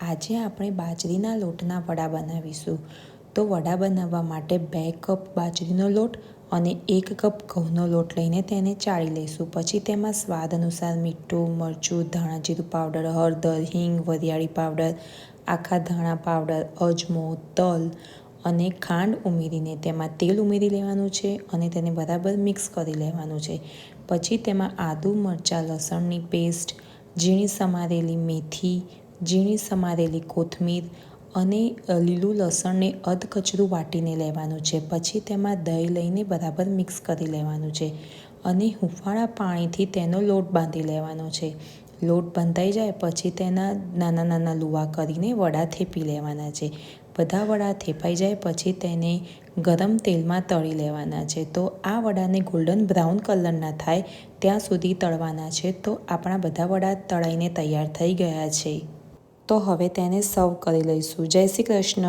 આજે આપણે બાજરીના લોટના વડા બનાવીશું. તો વડા બનાવવા માટે બે કપ બાજરીનો લોટ અને એક કપ ઘઉંનો લોટ લઈને તેને ચાળી લઈશું. પછી તેમાં સ્વાદ અનુસાર મીઠું, મરચું, ધાણા જીરું પાવડર, હળદર, હિંગ, વરિયાળી પાવડર, આખા ધાણા પાવડર, અજમો, તલ અને ખાંડ ઉમેરીને તેમાં તેલ ઉમેરી લેવાનું છે અને તેને બરાબર મિક્સ કરી લેવાનું છે. પછી તેમાં આદુ, મરચાં, લસણની પેસ્ટ, ઝીણી સમારેલી મેથી ઝીણી સમારેલી કોથમીર અને લીલું લસણને અધકચરું વાટીને લેવાનું છે. પછી તેમાં દહીં લઈને બરાબર મિક્સ કરી લેવાનું છે અને હુંફાળા પાણીથી તેનો લોટ બાંધી લેવાનો છે. લોટ બંધાઈ જાય પછી તેના નાના નાના લુવા કરીને વડા થેપી લેવાના છે. બધા વડા થેપાઈ જાય પછી તેને ગરમ તેલમાં તળી લેવાના છે. તો આ વડાને ગોલ્ડન બ્રાઉન કલરના થાય ત્યાં સુધી તળવાના છે. તો આપણા બધા વડા તળાઈને તૈયાર થઈ ગયા છે. તો હવે તેને સર્વ કરી લઈશું. જય શ્રી કૃષ્ણ.